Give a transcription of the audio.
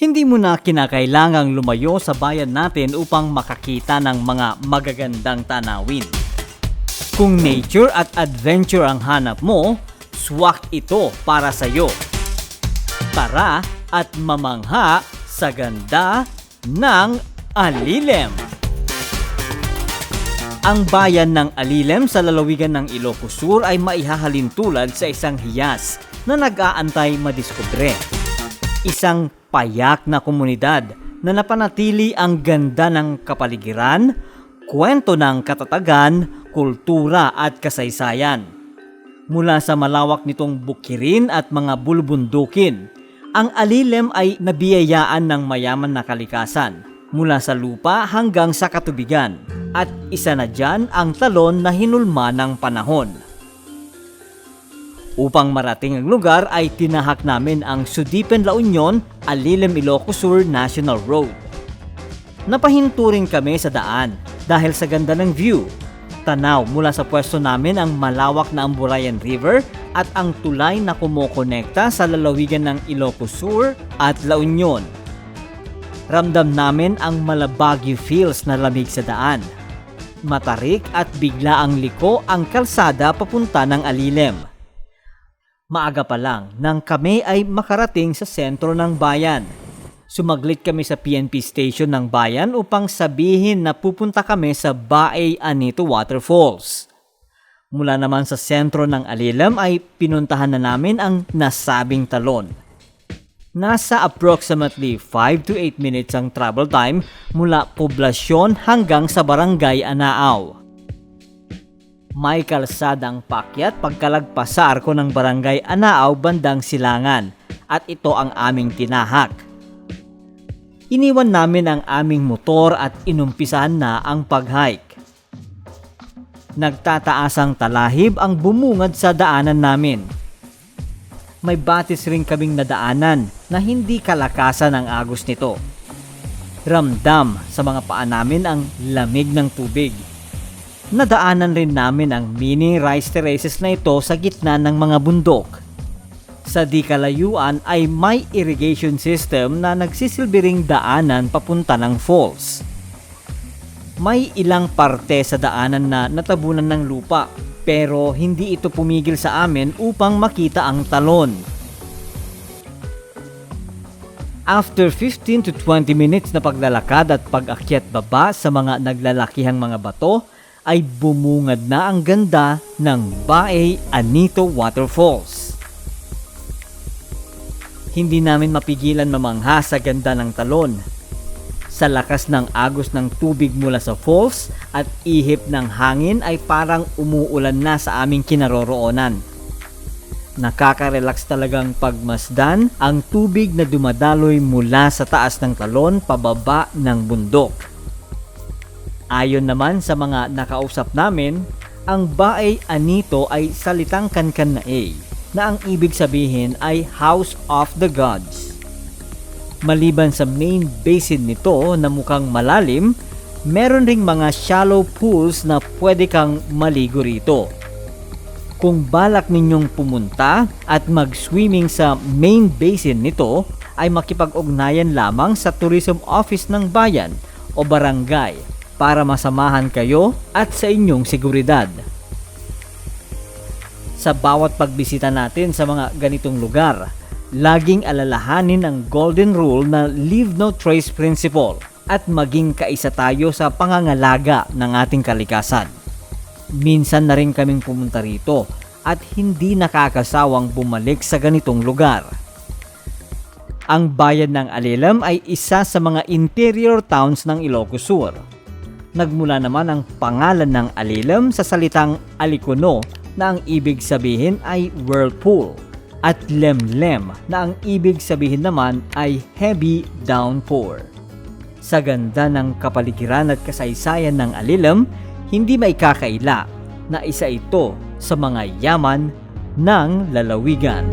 Hindi mo na kinakailangang lumayo sa bayan natin upang makakita ng mga magagandang tanawin. Kung nature at adventure ang hanap mo, swak ito para sa iyo. Tara at mamangha sa ganda ng Alilem. Ang bayan ng Alilem sa lalawigan ng Ilocos Sur ay maihahalin tulad sa isang hiyas na nag-aantay madiskubre. Isang payak na komunidad na napanatili ang ganda ng kapaligiran, kwento ng katatagan, kultura at kasaysayan. Mula sa malawak nitong bukirin at mga bulbundukin, ang Alilem ay nabiyayaan ng mayaman na kalikasan mula sa lupa hanggang sa katubigan at isa na dyan ang talon na hinulma ng panahon. Upang marating ang lugar ay tinahak namin ang Sudipen La Union, Alilem Ilocos Sur National Road. Napahinto rin kami sa daan dahil sa ganda ng view. Tanaw mula sa pwesto namin ang malawak na Amburayan River at ang tulay na kumokonekta sa lalawigan ng Ilocos Sur at La Union. Ramdam namin ang Malabagyo feels na lamig sa daan. Matarik at bigla ang liko ang kalsada papunta ng Alilem. Maaga pa lang nang kami ay makarating sa sentro ng bayan. Sumaglit kami sa PNP station ng bayan upang sabihin na pupunta kami sa Baay Anito Waterfalls. Mula naman sa sentro ng Alilem ay pinuntahan na namin ang nasabing talon. Nasa approximately 5 to 8 minutes ang travel time mula poblasyon hanggang sa barangay Anaaw. May kalsadang pakyat pagkalagpas sa arko ng barangay Anaaw bandang Silangan at ito ang aming tinahak. Iniwan namin ang aming motor at inumpisahan na ang pag-hike. Nagtataasang talahib ang bumungad sa daanan namin. May batis rin kaming nadaanan na hindi kalakasan ang agos nito. Ramdam sa mga paa namin ang lamig ng tubig nadaanan rin namin ang mini rice terraces na ito sa gitna ng mga bundok. Sa di kalayuan ay may irrigation system na nagsisilbiring daanan papunta ng falls. May ilang parte sa daanan na natabunan ng lupa pero hindi ito pumigil sa amin upang makita ang talon. After 15 to 20 minutes na paglalakad at pag-akyat baba sa mga naglalakihang mga bato, ay bumungad na ang ganda ng Bae Anito Waterfalls. Hindi namin mapigilan mamangha sa ganda ng talon. Sa lakas ng agos ng tubig mula sa falls at ihip ng hangin ay parang umuulan na sa aming kinaroroonan. Nakaka-relax talagang pagmasdan ang tubig na dumadaloy mula sa taas ng talon pababa ng bundok. Ayon naman sa mga nakausap namin, ang Baay Anito ay salitang kankan na A na ang ibig sabihin ay House of the Gods. Maliban sa main basin nito na mukhang malalim, meron ring mga shallow pools na pwede kang maligo rito. Kung balak ninyong pumunta at mag-swimming sa main basin nito, ay makipag-ugnayan lamang sa tourism office ng bayan o barangay para masamahan kayo at sa inyong seguridad. Sa bawat pagbisita natin sa mga ganitong lugar, laging alalahanin ang golden rule na leave no trace principle at maging kaisa tayo sa pangangalaga ng ating kalikasan. Minsan na rin kaming pumunta rito at hindi nakakasawang bumalik sa ganitong lugar. Ang bayan ng Alilam ay isa sa mga interior towns ng Ilocos Sur Nagmula naman ang pangalan ng Alilam sa salitang Alikono na ang ibig sabihin ay whirlpool at lemlem na ang ibig sabihin naman ay heavy downpour. Sa ganda ng kapaligiran at kasaysayan ng Alilam, hindi may kakaila na isa ito sa mga yaman ng lalawigan.